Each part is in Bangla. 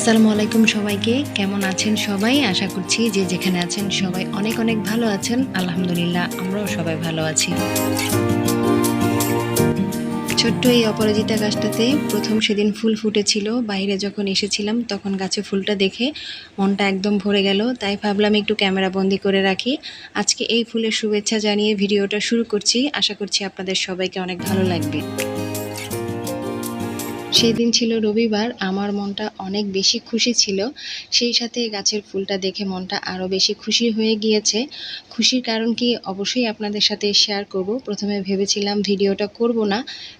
আসসালামু আলাইকুম সবাইকে। কেমন আছেন সবাই? আশা করছি যে যেখানে আছেন সবাই অনেক অনেক ভালো আছেন। আলহামদুলিল্লাহ, আমরাও সবাই ভালো আছি। ছোট্ট এই অপরাজিতা গাছটাতে প্রথম সেদিন ফুল ফুটেছিল। বাইরে যখন এসেছিলাম, তখন গাছে ফুলটা দেখে মনটা একদম ভরে গেল। তাই ভাবলাম একটু ক্যামেরা বন্দি করে রাখি। আজকে এই ফুলের শুভেচ্ছা জানিয়ে ভিডিওটা শুরু করছি। আশা করছি আপনাদের সবাইকে অনেক ভালো লাগবে। সেই দিন ছিল রবিবার, আমার মনটা অনেক বেশি খুশি ছিল। সেই সাথে গাছের ফুলটা দেখে মনটা আরও বেশি খুশি হয়ে গিয়েছে। খুশির কারণ কি অবশ্যই আপনাদের সাথে শেয়ার করব। প্রথমে ভেবেছিলাম ভিডিওটা করব না,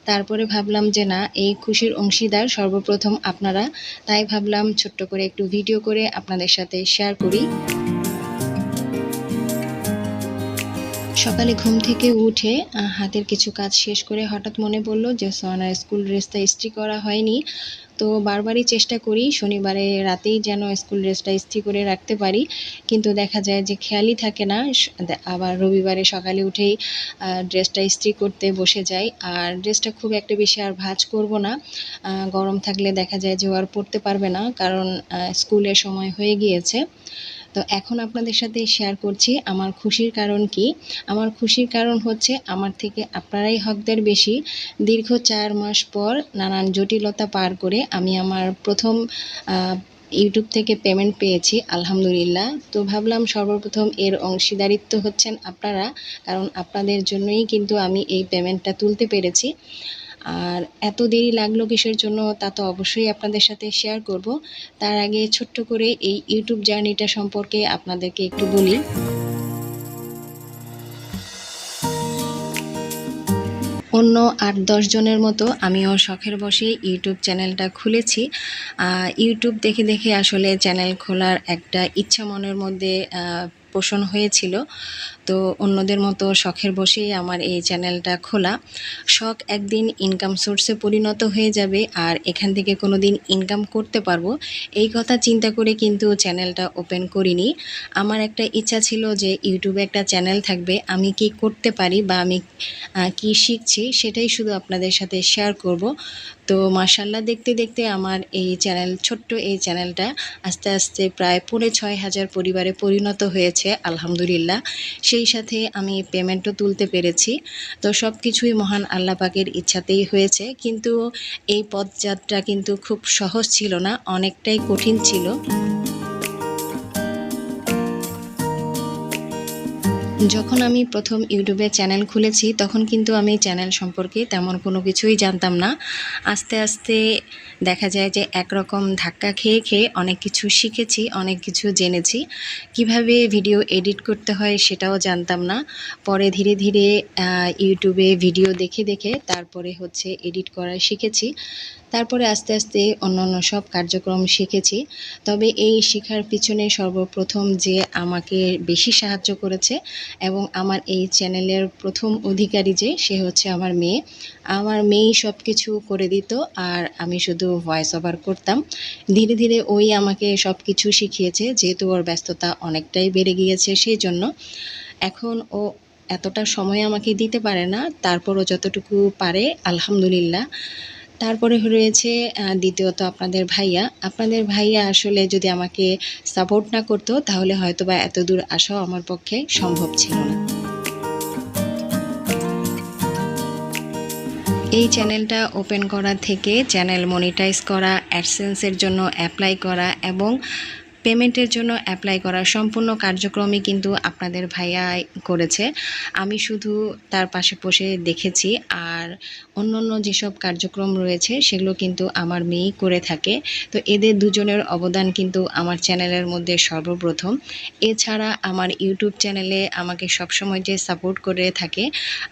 তারপরে ভাবলাম যে না, এই খুশির অংশীদার সর্বপ্রথম আপনারা। তাই ভাবলাম ছোট্ট করে একটু ভিডিও করে আপনাদের সাথে শেয়ার করি। সকালে ঘুম থেকে উঠে হাতের কিছু কাজ শেষ করে হঠাৎ মনে পড়ল যে সোয়ানার স্কুল ড্রেসটা ইস্ত্রি করা হয়নি। তো বারবারই চেষ্টা করি শনিবারে রাতেই যেন স্কুল ড্রেসটা ইস্ত্রি করে রাখতে পারি। কিন্তু দেখা যায় যে, খেয়ালই থাকে না। আবার রবিবারে সকালে উঠেই ড্রেসটা ইস্ত্রি করতে বসে যাই। আর ড্রেসটা খুব একটা বেশি আর ভাঁজ করব না। গরম থাকলে দেখা যায় যে আর পরতে পারবে না। কারণ স্কুলের সময় হয়ে গিয়েছে। তো এখন আপনাদের সাথে শেয়ার করছি আমার খুশির কারণ কি? আমার খুশির কারণ হচ্ছে আমার থেকে আপনারাই হকদের বেশি। দীর্ঘ চার মাস পর নানান জটিলতা পার করে আমি আমার প্রথম ইউটিউব থেকে পেমেন্ট পেয়েছি, আলহামদুলিল্লাহ। তো ভাবলাম সর্বপ্রথম এর অংশীদারিত্ব হচ্ছেন আপনারা, কারণ আপনাদের জন্যই কিন্তু আমি এই পেমেন্টটা তুলতে পেরেছি। আর এত দেরি লাগল কিসের জন্য তা তো অবশ্যই আপনাদের সাথে শেয়ার করব। তার আগে ছোট্ট করে এই ইউটিউব জার্নিটা সম্পর্কে আপনাদেরকে একটু বলি। অন্য আট জনের মতো আমিও শখের বসে ইউটিউব চ্যানেলটা খুলেছি। ইউটিউব দেখে দেখে আসলে চ্যানেল খোলার একটা ইচ্ছা মনের মধ্যে পোষণ হয়েছিল। তো অন্যদের মতো শখের বসেই আমার এই চ্যানেলটা খোলা। শখ একদিন ইনকাম সোর্সে পরিণত হয়ে যাবে আর এখান থেকে কোনো দিন ইনকাম করতে পারব। এই কথা চিন্তা করে কিন্তু চ্যানেলটা ওপেন করিনি। আমার একটা ইচ্ছা ছিল যে ইউটিউবে একটা চ্যানেল থাকবে। আমি কি করতে পারি বা আমি কি শিখছি সেটাই শুধু আপনাদের সাথে শেয়ার করব। তো মার্শাল্লাহ দেখতে দেখতে আমার এই চ্যানেল, ছোট্ট এই চ্যানেলটা আস্তে আস্তে প্রায় পৌনে ছয় হাজার পরিবারে পরিণত হয়েছে, আলহামদুলিল্লাহ। সেই সাথে আমি পেমেন্টও তুলতে পেরেছি। তো সব কিছুই মহান আল্লাপাকের ইচ্ছাতেই হয়েছে। কিন্তু এই পথযাত্রা কিন্তু খুব সহজ ছিল না, অনেকটাই কঠিন ছিল। যখন আমি প্রথম ইউটিউবে চ্যানেল খুলেছি, তখন কিন্তু আমি চ্যানেল সম্পর্কে তেমন কোনো কিছুই জানতাম না। আস্তে আস্তে দেখা যায় যে একরকম ধাক্কা খেয়ে খেয়ে অনেক কিছু শিখেছি, অনেক কিছু জেনেছি। কীভাবে ভিডিও এডিট করতে হয় সেটাও জানতাম না। পরে ধীরে ধীরে ইউটিউবে ভিডিও দেখে দেখে তারপরে হচ্ছে এডিট করা শিখেছি। তারপরে আস্তে আস্তে অন্য অন্য সব কার্যক্রম শিখেছি। তবে এই শেখার পিছনে সর্বপ্রথম যে আমাকে বেশি সাহায্য করেছে এবং আমার এই চ্যানেলের প্রথম অধিকারী যে, সে হচ্ছে আমার মেয়ে। আমার মেয়েই সব কিছু করে দিত আর আমি শুধু ভয়েস ওভার করতাম। ধীরে ধীরে ওই আমাকে সব কিছু শিখিয়েছে, যেহেতু ওর ব্যস্ততা অনেকটাই বেড়ে গিয়েছে সেই জন্য এখন ও এতটা সময় আমাকে দিতে পারে না, তারপরও যতটুকু পারে, আলহামদুলিল্লাহ। তারপরে রয়েছে দ্বিতীয়ত আপনাদের ভাইয়া। আপনাদের ভাইয়া আসলে যদি আমাকে সাপোর্ট না করতো, তাহলে হয়তো বা এত দূর আসাও আমার পক্ষে সম্ভব ছিল না। এই চ্যানেলটা ওপেন করা থেকে, চ্যানেল মনিটাইজ করা অ্যাডসেন্সের জন্য অ্যাপ্লাই করা এবং পেমেন্টের জন্য অ্যাপ্লাই করার সম্পূর্ণ কার্যক্রমই কিন্তু আপনাদের ভাইয়াই করেছে। আমি শুধু তার পাশে বসে দেখেছি আর অন্য অন্য যেসব কার্যক্রম রয়েছে সেগুলো কিন্তু আমার মেয়েই করে থাকে। তো এদের দুজনের অবদান কিন্তু আমার চ্যানেলের মধ্যে সর্বপ্রথম। এছাড়া আমার ইউটিউব চ্যানেলে আমাকে সবসময় যে সাপোর্ট করে থাকে,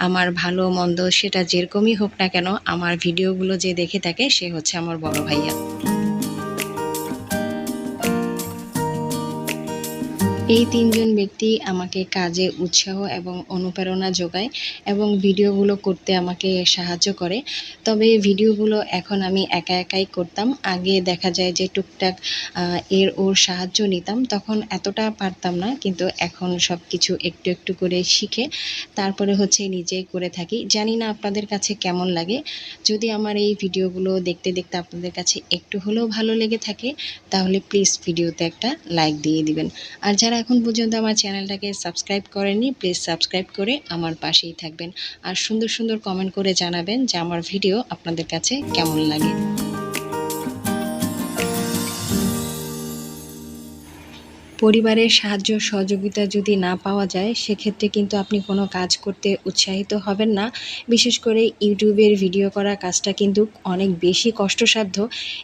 আমার ভালো মন্দ সেটা যেরকমই হোক না কেন, আমার ভিডিওগুলো যে দেখে থাকে, সে হচ্ছে আমার বড় ভাইয়া। এই তিনজন ব্যক্তি আমাকে কাজে উৎসাহ এবং অনুপ্রেরণা যোগায় এবং ভিডিওগুলো করতে আমাকে সাহায্য করে। তবে ভিডিওগুলো এখন আমি একা একাই করতাম। আগে দেখা যায় যে টুকটাক এর ওর সাহায্য নিতাম। তখন এতটা পারতাম না, কিন্তু এখন সব কিছু একটু একটু করে শিখে তারপরে হচ্ছে নিজেই করে থাকি। জানি না আপনাদের কাছে কেমন লাগে। যদি আমার এই ভিডিওগুলো দেখতে দেখতে আপনাদের কাছে একটু হলেও ভালো লেগে থাকে, তাহলে প্লিজ ভিডিওতে একটা লাইক দিয়ে দিবেন। আর যারা এখন পর্যন্ত আমার চ্যানেলটাকে সাবস্ক্রাইব করেননি, প্লিজ সাবস্ক্রাইব করে আমার পাশেই থাকবেন। আর সুন্দর সুন্দর কমেন্ট করে জানাবেন যে আমার ভিডিও আপনাদের কাছে কেমন লাগে। পরিবারের সাহায্য সহযোগিতা যদি না পাওয়া যায়, সেক্ষেত্রে কিন্তু আপনি কোনো কাজ করতে উৎসাহিত হবেন না। বিশেষ করে ইউটিউবের ভিডিও করা কাজটা কিন্তু অনেক বেশি কষ্টসাধ্য।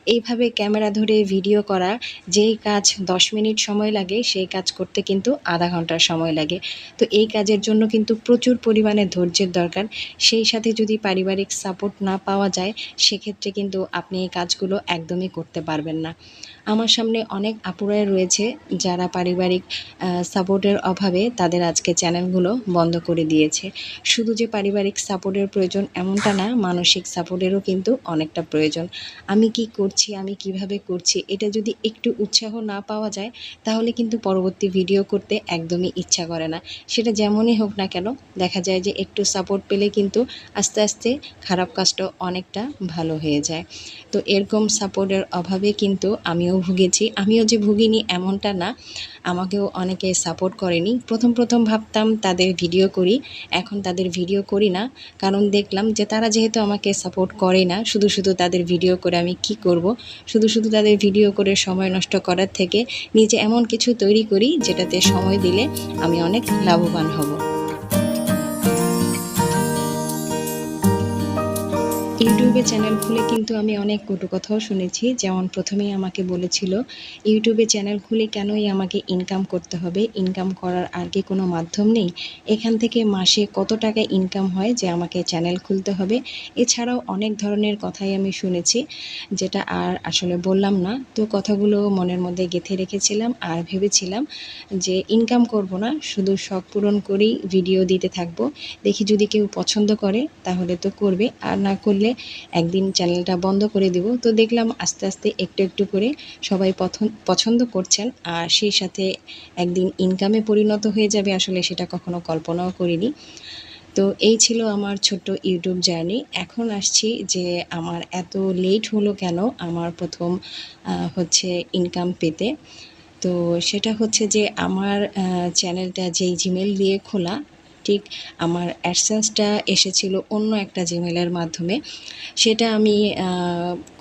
এইভাবে ক্যামেরা ধরে ভিডিও করা, যেই কাজ দশ মিনিট সময় লাগে, সেই কাজ করতে কিন্তু আধা ঘণ্টার সময় লাগে। তো এই কাজের জন্য কিন্তু প্রচুর পরিমাণে ধৈর্যের দরকার। সেই সাথে যদি পারিবারিক সাপোর্ট না পাওয়া যায়, সেক্ষেত্রে কিন্তু আপনি এই কাজগুলো একদমই করতে পারবেন না। আমার সামনে অনেক আপুরাই রয়েছে যারা পারিবারিক সাপোর্টের অভাবে তাদের আজকে চ্যানেলগুলো বন্ধ করে দিয়েছে। শুধু যে পারিবারিক সাপোর্টের প্রয়োজন এমনটা না, মানসিক সাপোর্টেরও কিন্তু অনেকটা প্রয়োজন। আমি কি করছি, আমি কীভাবে করছি, এটা যদি একটু উৎসাহ না পাওয়া যায়, তাহলে কিন্তু পরবর্তী ভিডিও করতে একদমই ইচ্ছা করে না। সেটা যেমনই হোক না কেন, দেখা যায় যে একটু সাপোর্ট পেলে কিন্তু আস্তে আস্তে খারাপ কাজটা অনেকটা ভালো হয়ে যায়। তো এরকম সাপোর্টের অভাবে কিন্তু আমিও ভুগেছি। আমিও যে ভুগিনি এমনটা না, আমাকেও অনেকে সাপোর্ট করেনি। প্রথম প্রথম ভাবতাম তাদের ভিডিও করি, এখন তাদের ভিডিও করি না। কারণ দেখলাম যে তারা যেহেতু আমাকে সাপোর্ট করে না, শুধু শুধু তাদের ভিডিও করে আমি কি করব? শুধু শুধু তাদের ভিডিও করে সময় নষ্ট করার থেকে নিজে এমন কিছু তৈরি করি যেটাতে সময় দিলে আমি অনেক লাভবান হব। ইউটিউবে চ্যানেল খুলে কিন্তু আমি অনেক কটু কথাও শুনেছি। যেমন প্রথমেই আমাকে বলেছিল, ইউটিউবে চ্যানেল খুলে কেনই আমাকে ইনকাম করতে হবে? ইনকাম করার আর কি কোনো মাধ্যম নেই? এখান থেকে মাসে কত টাকা ইনকাম হয় যে আমাকে চ্যানেল খুলতে হবে? এছাড়াও অনেক ধরনের কথাই আমি শুনেছি, যেটা আর আসলে বললাম না। তো কথাগুলো মনের মধ্যে গেঁথে রেখেছিলাম আর ভেবেছিলাম যে ইনকাম করব না, শুধু শখ পূরণ করেই ভিডিও দিতে থাকব। দেখি যদি কেউ পছন্দ করে, তাহলে তো করবে। আর না করলে একদিন চ্যানেলটা বন্ধ করে দিব। তো দেখলাম আস্তে আস্তে একটু একটু করে সবাই পছন্দ করছেন। আর সেই সাথে একদিন ইনকামে পরিণত হয়ে যাবে আসলে সেটা কখনো কল্পনাও করিনি। তো এই ছিল আমার ছোট্ট ইউটিউব জার্নি। এখন আসছি যে আমার এত লেট হলো কেন? আমার প্রথম হচ্ছে ইনকাম পেতে। তো সেটা হচ্ছে যে আমার চ্যানেলটা যেই জিমেল দিয়ে খোলা ঠিক আমার অ্যাডসেন্সটা এসেছিল অন্য একটা জিমেলের মাধ্যমে। সেটা আমি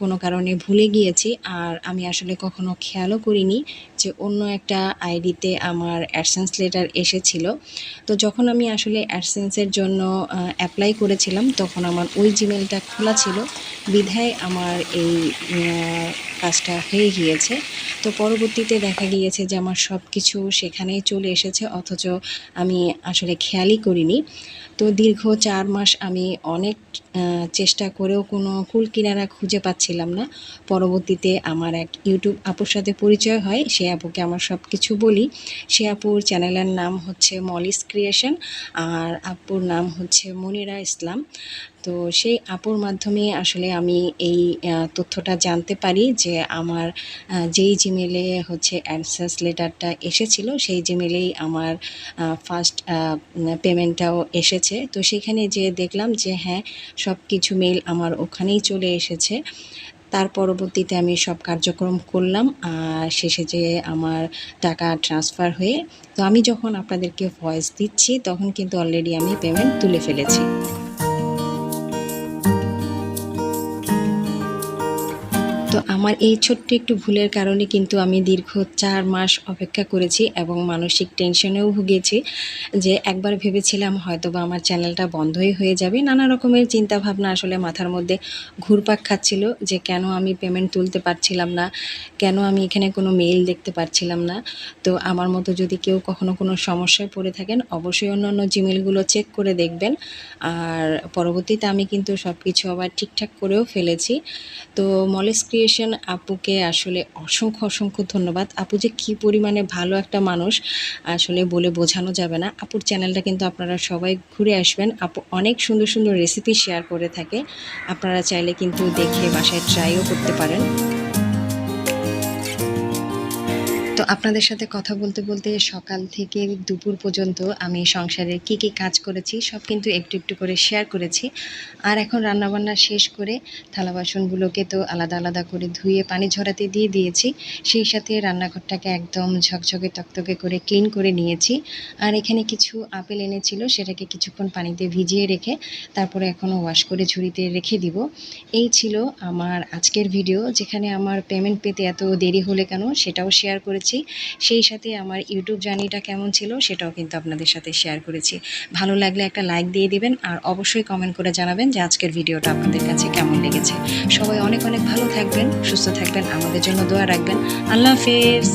কোনো কারণে ভুলে গিয়েছি আর আমি আসলে কখনো খেয়ালও করিনি যে অন্য একটা আইডিতে আমার অ্যাডসেন্স লেটার এসেছিল। তো যখন আমি আসলে অ্যাডসেন্সের জন্য অ্যাপ্লাই করেছিলাম, তখন আমার ওই জিমেলটা খোলা ছিল। বিধায় আমার এই কাজটা হয়ে গিয়েছে। তো পরবর্তীতে দেখা গিয়েছে যে আমার সব কিছু সেখানেই চলে এসেছে, অথচ আমি আসলে খেয়ালই করিনি। তো দীর্ঘ চার মাস আমি অনেক চেষ্টা করেও কোনো কুল কিনারা খুঁজে পাচ্ছিলাম না। পরবর্তীতে আমার এক ইউটিউব আপুর সাথে পরিচয় হয়, সে আপুকে আমার সব কিছু বলি। সে আপুর চ্যানেলের নাম হচ্ছে মলিস ক্রিয়েশন, আর আপুর নাম হচ্ছে মনিরা ইসলাম। তো সেই আপুর মাধ্যমে আসলে আমি এই তথ্যটা জানতে পারি যে আমার যেই জিমেলে হচ্ছে অ্যাডসেন্স লেটারটা এসেছিল, সেই জিমেলেই আমার ফার্স্ট পেমেন্টটাও এসেছে। তো সেখানে যে দেখলাম যে হ্যাঁ সব কিছু মেল আমার ওখানেই চলে এসেছে। তার পরবর্তীতে আমি সব কার্যক্রম করলাম, আর শেষে যে আমার টাকা ট্রান্সফার হয়ে, তো আমি যখন আপনাদেরকে ভয়েস দিচ্ছি, তখন কিন্তু অলরেডি আমি পেমেন্ট তুলে ফেলেছি। তো আমার এই ছোট্ট একটু ভুলের কারণে কিন্তু আমি দীর্ঘ চার মাস অপেক্ষা করেছি এবং মানসিক টেনশনেও ভুগেছি যে একবার ভেবেছিলাম হয়তো বা আমার চ্যানেলটা বন্ধই হয়ে যাবে। নানা রকমের চিন্তা ভাবনা আসলে মাথার মধ্যে ঘুরপাক খাচ্ছিল যে কেন আমি পেমেন্ট তুলতে পারছিলাম না, কেন আমি এখানে কোনো মেইল দেখতে পারছিলাম না। তো আমার মতো যদি কেউ কখনো কোনো সমস্যায় পড়ে থাকেন, অবশ্যই অন্যান্য জিমেলগুলো চেক করে দেখবেন। আর পরবর্তীতে আমি কিন্তু সব কিছু আবার ঠিকঠাক করেও ফেলেছি। তো মলেস ক্রিয়েশন আপুকে আসলে অসংখ্য অসংখ্য ধন্যবাদ। আপু যে কী পরিমাণে ভালো একটা মানুষ, আসলে বলে বোঝানো যাবে না। আপুর চ্যানেলটা কিন্তু আপনারা সবাই ঘুরে আসবেন। আপু অনেক সুন্দর সুন্দর রেসিপি শেয়ার করে থাকে। আপনারা চাইলে কিন্তু দেখে বাসায় ট্রাইও করতে পারেন। তো আপনাদের সাথে কথা বলতে বলতে সকাল থেকে দুপুর পর্যন্ত আমি সংসারের কি কি কাজ করেছি, সব কিন্তু একটু একটু করে শেয়ার করেছি। আর এখন রান্নাবান্না শেষ করে থালা বাসনগুলোকে তো আলাদা আলাদা করে ধুয়ে পানি ঝরাতে দিয়ে দিয়েছি। সেই সাথে রান্নাঘরটাকে একদম ঝকঝকে তকতকে করে ক্লিন করে নিয়েছি। আর এখানে কিছু আপেল এনেছিল, সেটাকে কিছুক্ষণ পানিতে ভিজিয়ে রেখে তারপরে এখনও ওয়াশ করে ঝুড়িতে রেখে দিব। এই ছিল আমার আজকের ভিডিও যেখানে আমার পেমেন্ট পেতে এত দেরি হলে কেন সেটাও শেয়ার করেছি। সেই সাথে আমার ইউটিউব জার্নিটা কেমন ছিল সেটাও কিন্তু আপনাদের সাথে শেয়ার করেছি। ভালো লাগলে একটা লাইক দিয়ে দিবেন আর অবশ্যই কমেন্ট করে জানাবেন যে আজকের ভিডিওটা আপনাদের কাছে কেমন লেগেছে। সবাই অনেক অনেক ভালো থাকবেন, সুস্থ থাকবেন, আমাদের জন্য দোয়া রাখবেন। আল্লাহ হাফেজ।